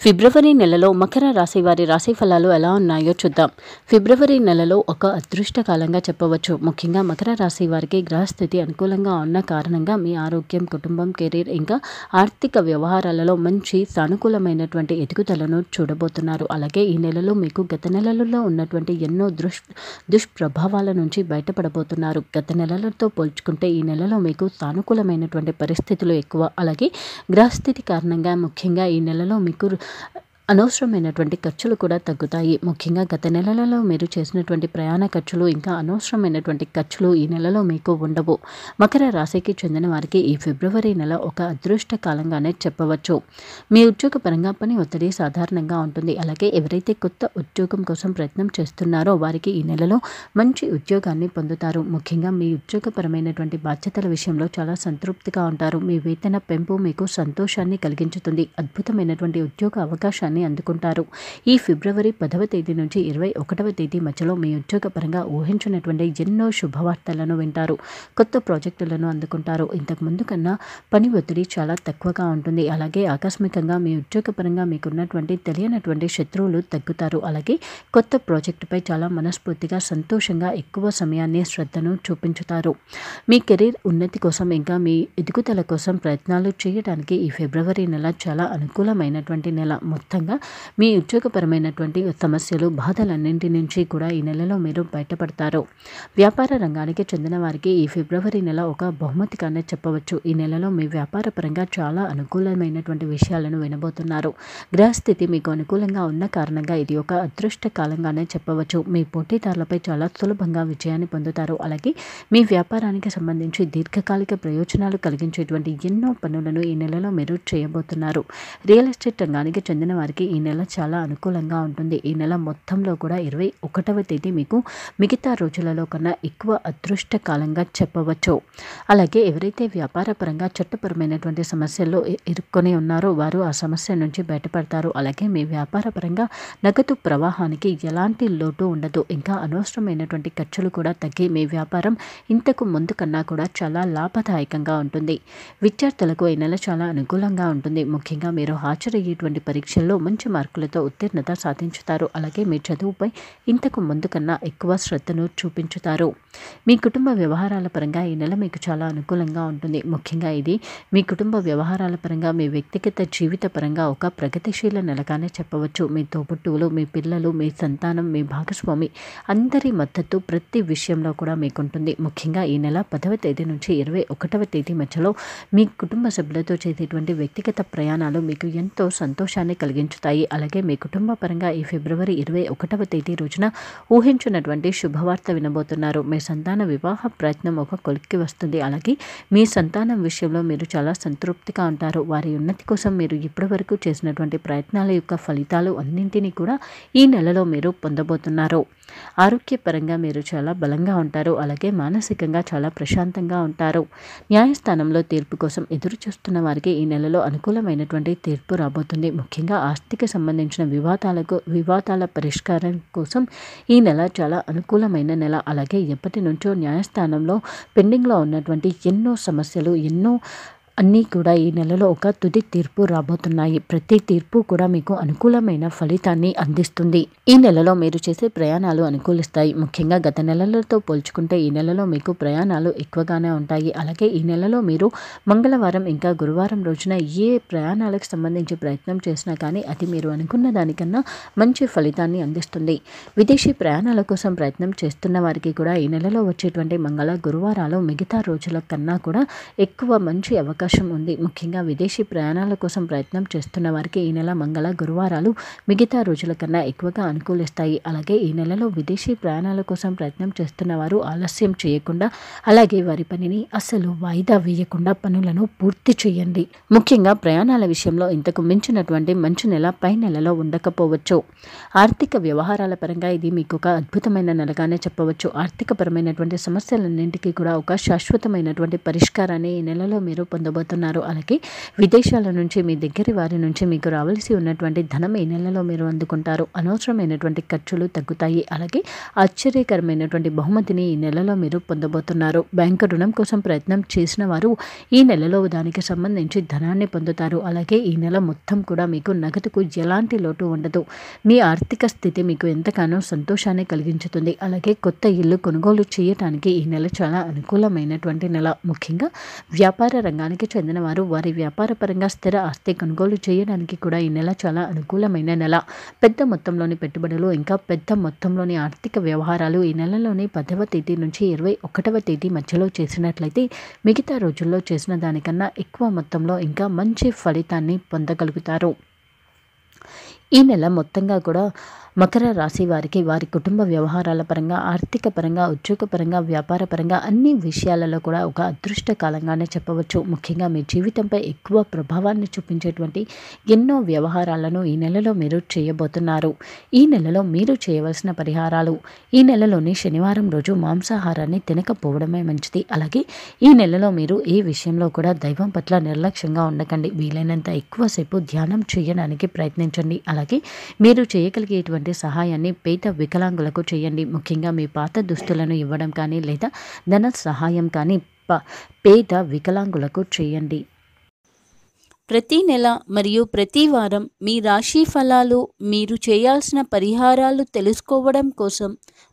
ఫిబ్రవరి నెలలో మకర రాశి వారి రాశి ఫలాలు ఎలా ఉన్నాయో చూద్దాం. ఫిబ్రవరి నెలలో ఒక అదృష్టకాలంగా చెప్పవచ్చు. ముఖ్యంగా మకర రాశి వారికి గ్రహస్థితి అనుకూలంగా ఉన్న కారణంగా మీ ఆరోగ్యం కుటుంబం కెరీర్ ఇంకా ఆర్థిక వ్యవహారాలలో మంచి సానుకూలమైనటువంటి ఎదుగుదలను చూడబోతున్నారు. అలాగే ఈ నెలలో మీకు గత నెలలలో ఉన్నటువంటి ఎన్నో దుష్ దుష్ప్రభావాల నుంచి బయటపడబోతున్నారు. గత నెలలతో పోల్చుకుంటే ఈ నెలలో మీకు సానుకూలమైనటువంటి పరిస్థితులు ఎక్కువ. అలాగే గ్రహస్థితి కారణంగా ముఖ్యంగా ఈ నెలలో మీకు 呃。అనవసరమైనటువంటి ఖర్చులు కూడా తగ్గుతాయి. ముఖ్యంగా గత నెలలలో మీరు చేసినటువంటి ప్రయాణ ఖర్చులు ఇంకా అనవసరమైనటువంటి ఖర్చులు ఈ నెలలో మీకు ఉండవు. మకర రాశికి చెందిన వారికి ఈ ఫిబ్రవరి నెల ఒక అదృష్ట కాలంగానే చెప్పవచ్చు. మీ ఉద్యోగ పరంగా పని ఒత్తిడి సాధారణంగా ఉంటుంది. అలాగే ఎవరైతే కొత్త ఉద్యోగం కోసం ప్రయత్నం చేస్తున్నారో వారికి ఈ నెలలో మంచి ఉద్యోగాన్ని పొందుతారు. ముఖ్యంగా మీ ఉద్యోగపరమైనటువంటి బాధ్యతల విషయంలో చాలా సంతృప్తిగా ఉంటారు. మీ వేతన పెంపు మీకు సంతోషాన్ని కలిగించుతుంది. అద్భుతమైనటువంటి ఉద్యోగ అవకాశాన్ని అందుకుంటారు. ఈ ఫిబ్రవరి పదవ తేదీ నుంచి ఇరవై ఒకటవ తేదీ మధ్యలో మీ ఉద్యోగ పరంగా ఊహించినటువంటి ఎన్నో శుభవార్తలను వింటారు. కొత్త ప్రాజెక్టులను అందుకుంటారు. ఇంతకు ముందు కన్నా పని ఒత్తిడి చాలా తక్కువగా ఉంటుంది. అలాగే ఆకస్మికంగా మీ ఉద్యోగపరంగా మీకున్నటువంటి తెలియనటువంటి శత్రువులు తగ్గుతారు. అలాగే కొత్త ప్రాజెక్టుపై చాలా మనస్ఫూర్తిగా సంతోషంగా ఎక్కువ సమయాన్ని శ్రద్ధను చూపించుతారు. మీ కెరీర్ ఉన్నతి కోసం ఇంకా మీ ఎదుగుదల కోసం ప్రయత్నాలు చేయడానికి ఈ ఫిబ్రవరి నెల చాలా అనుకూలమైనటువంటి నెల. మొత్తంగా మీ ఉద్యోగపరమైనటువంటి సమస్యలు బాధలన్నింటి నుంచి కూడా ఈ నెలలో మీరు బయటపడతారు. వ్యాపార రంగానికి చెందిన వారికి ఈ ఫిబ్రవరి నెల ఒక బహుమతిగానే చెప్పవచ్చు. ఈ నెలలో మీ వ్యాపార పరంగా చాలా అనుకూలమైనటువంటి విషయాలను వినబోతున్నారు. గ్రహస్థితి మీకు అనుకూలంగా ఉన్న కారణంగా ఇది ఒక అదృష్ట కాలంగానే చెప్పవచ్చు. మీ పోటీదారులపై చాలా సులభంగా విజయాన్ని పొందుతారు. అలాగే మీ వ్యాపారానికి సంబంధించి దీర్ఘకాలిక ప్రయోజనాలు కలిగించేటువంటి ఎన్నో పనులను ఈ నెలలో మీరు చేయబోతున్నారు. రియల్ ఎస్టేట్ రంగానికి చెందిన వారికి ఈ నెల చాలా అనుకూలంగా ఉంటుంది. ఈ నెల మొత్తంలో కూడా ఇరవై ఒకటవ తేదీ మీకు మిగతా రోజులలో కన్నా ఎక్కువ అదృష్ట కాలంగా చెప్పవచ్చు. అలాగే ఎవరైతే వ్యాపారపరంగా చట్టపరమైనటువంటి సమస్యల్లో ఇరుక్కొని ఉన్నారో వారు ఆ సమస్య నుంచి బయటపడతారు. అలాగే మీ వ్యాపారపరంగా నగదు ప్రవాహానికి ఎలాంటి లోటు ఉండదు. ఇంకా అనవసరమైనటువంటి ఖర్చులు కూడా తగ్గి మీ వ్యాపారం ఇంతకు ముందు కన్నా కూడా చాలా లాభదాయకంగా ఉంటుంది. విద్యార్థులకు ఈ నెల చాలా అనుకూలంగా ఉంటుంది. ముఖ్యంగా మీరు హాజరయ్యేటువంటి పరీక్షల్లో మంచి మార్కులతో ఉత్తీర్ణత సాధించుతారు. అలాగే మీ చదువుపై ఇంతకు ముందు కన్నా ఎక్కువ శ్రద్ధను చూపించుతారు. మీ కుటుంబ వ్యవహారాల పరంగా ఈ నెల మీకు చాలా అనుకూలంగా ఉంటుంది. ముఖ్యంగా ఇది మీ కుటుంబ వ్యవహారాల పరంగా మీ వ్యక్తిగత జీవిత పరంగా ఒక ప్రగతిశీల నెలగానే చెప్పవచ్చు. మీ తోబుట్టువులు మీ పిల్లలు మీ సంతానం మీ భాగస్వామి అందరి మద్దతు ప్రతి విషయంలో కూడా మీకు ఉంటుంది ముఖ్యంగా ఈ నెల పదవ తేదీ నుంచి ఇరవై ఒకటవ తేదీ మధ్యలో మీ కుటుంబ సభ్యులతో చేసేటువంటి వ్యక్తిగత ప్రయాణాలు మీకు ఎంతో సంతోషాన్ని పెంచుతాయి అలాగే మీ కుటుంబ పరంగా ఈ ఫిబ్రవరి ఇరవై ఒకటవ తేదీ రోజున ఊహించినటువంటి శుభవార్త వినబోతున్నారు. మీ సంతాన వివాహ ప్రయత్నం ఒక కొలిక్కి వస్తుంది. అలాగే మీ సంతానం విషయంలో మీరు చాలా సంతృప్తిగా ఉంటారు. వారి ఉన్నతి కోసం మీరు ఇప్పటివరకు చేసినటువంటి ప్రయత్నాల యొక్క ఫలితాలు అన్నింటినీ కూడా ఈ నెలలో మీరు పొందబోతున్నారు. ఆరోగ్యపరంగా మీరు చాలా బలంగా ఉంటారు. అలాగే మానసికంగా చాలా ప్రశాంతంగా ఉంటారు. న్యాయస్థానంలో తీర్పు కోసం ఎదురు చూస్తున్న వారికి ఈ నెలలో అనుకూలమైనటువంటి తీర్పు రాబోతుంది. ముఖ్యంగా ఆస్తికి సంబంధించిన వివాదాలకు వివాదాల పరిష్కారం కోసం ఈ నెల చాలా అనుకూలమైన నెల. అలాగే ఎప్పటి నుంచో న్యాయస్థానంలో పెండింగ్లో ఉన్నటువంటి ఎన్నో సమస్యలు ఎన్నో అన్నీ కూడా ఈ నెలలో ఒక తుది తీర్పు రాబోతున్నాయి. ప్రతి తీర్పు కూడా మీకు అనుకూలమైన ఫలితాన్ని అందిస్తుంది. ఈ నెలలో మీరు చేసే ప్రయాణాలు అనుకూలిస్తాయి. ముఖ్యంగా గత నెలలతో పోల్చుకుంటే ఈ నెలలో మీకు ప్రయాణాలు ఎక్కువగానే ఉంటాయి. అలాగే ఈ నెలలో మీరు మంగళవారం ఇంకా గురువారం రోజున ఏ ప్రయాణాలకు సంబంధించి ప్రయత్నం చేసినా కానీ అది మీరు అనుకున్న దానికన్నా మంచి ఫలితాన్ని అందిస్తుంది. విదేశీ ప్రయాణాల కోసం ప్రయత్నం చేస్తున్న వారికి కూడా ఈ నెలలో వచ్చేటువంటి మంగళ గురువారాలు మిగతా రోజుల కన్నా కూడా ఎక్కువ మంచి అవకాశం అవకాశం ఉంది. ముఖ్యంగా విదేశీ ప్రయాణాల కోసం ప్రయత్నం చేస్తున్న వారికి ఈ నెల మంగళ గురువారాలు మిగతా రోజుల కన్నా ఎక్కువగా అనుకూలిస్తాయి. అలాగే ఈ నెలలో విదేశీ ప్రయాణాల కోసం ప్రయత్నం చేస్తున్న వారు ఆలస్యం చేయకుండా అలాగే వారి పనిని అస్సలు వాయిదా వేయకుండా పనులను పూర్తి చేయండి. ముఖ్యంగా ప్రయాణాల విషయంలో ఇంతకు మించినటువంటి మంచి నెల పై నెలలో ఉండకపోవచ్చు. ఆర్థిక వ్యవహారాల పరంగా ఇది మీకు ఒక అద్భుతమైన నెలగానే చెప్పవచ్చు. ఆర్థిక పరమైనటువంటి సమస్యలన్నింటికీ కూడా ఒక శాశ్వతమైనటువంటి పరిష్కారాన్ని ఈ నెలలో మీరు పొందవచ్చు పొందబోతున్నారు అలాగే విదేశాల నుంచి మీ దగ్గర వారి నుంచి మీకు రావాల్సి ఉన్నటువంటి ధనం ఈ నెలలో మీరు అందుకుంటారు? అనవసరమైనటువంటి ఖర్చులు తగ్గుతాయి. అలాగే ఆశ్చర్యకరమైనటువంటి బహుమతిని ఈ నెలలో మీరు పొందబోతున్నారు. బ్యాంకు రుణం కోసం ప్రయత్నం చేసిన వారు ఈ నెలలో దానికి సంబంధించి ధనాన్ని పొందుతారు. అలాగే ఈ నెల మొత్తం కూడా మీకు నగదుకు ఎలాంటి లోటు ఉండదు. మీ ఆర్థిక స్థితి మీకు ఎంతగానో సంతోషాన్ని కలిగించుతుంది. అలాగే కొత్త ఇల్లు కొనుగోలు చేయటానికి ఈ నెల చాలా అనుకూలమైనటువంటి నెల. ముఖ్యంగా వ్యాపార రంగానికి చెందిన వారు వారి వ్యాపారపరంగా స్థిర ఆస్తి కొనుగోలు చేయడానికి కూడా ఈ నెల చాలా అనుకూలమైన నెల. పెద్ద మొత్తంలోని పెట్టుబడులు ఇంకా పెద్ద మొత్తంలోని ఆర్థిక వ్యవహారాలు ఈ నెలలోని పదవ తేదీ నుంచి ఇరవై ఒకటవ తేదీ మధ్యలో చేసినట్లయితే మిగతా రోజుల్లో చేసిన దానికన్నా ఎక్కువ మొత్తంలో ఇంకా మంచి ఫలితాన్ని పొందగలుగుతారు. ఈ నెల మొత్తంగా కూడా మకర రాశి వారికి వారి కుటుంబ వ్యవహారాల పరంగా ఆర్థిక పరంగా ఉద్యోగపరంగా వ్యాపార పరంగా అన్ని విషయాలలో కూడా ఒక అదృష్ట కాలంగానే చెప్పవచ్చు. ముఖ్యంగా మీ జీవితంపై ఎక్కువ ప్రభావాన్ని చూపించేటువంటి ఎన్నో వ్యవహారాలను ఈ నెలలో మీరు చేయబోతున్నారు. ఈ నెలలో మీరు చేయవలసిన పరిహారాలు ఈ నెలలోని శనివారం రోజు మాంసాహారాన్ని తినకపోవడమే మంచిది. అలాగే ఈ నెలలో మీరు ఏ విషయంలో కూడా దైవం పట్ల నిర్లక్ష్యంగా ఉండకండి. వీలైనంత ఎక్కువసేపు ధ్యానం చేయడానికి ప్రయత్నించండి. అలాగే మీరు చేయగలిగేటువంటి సహాయాన్ని పేద వికలాంగులకు చేయండి. ముఖ్యంగా మీ పాత దుస్తులను ఇవ్వడం కానీ లేదా ధన సహాయం కానీ పేద వికలాంగులకు చేయండి. ప్రతి నెల మరియు ప్రతి వారం మీ రాశి ఫలాలు మీరు చేయాల్సిన పరిహారాలు తెలుసుకోవడం కోసం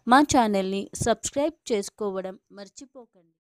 మా ఛానల్ని సబ్స్క్రైబ్ చేసుకోవడం మర్చిపోకండి.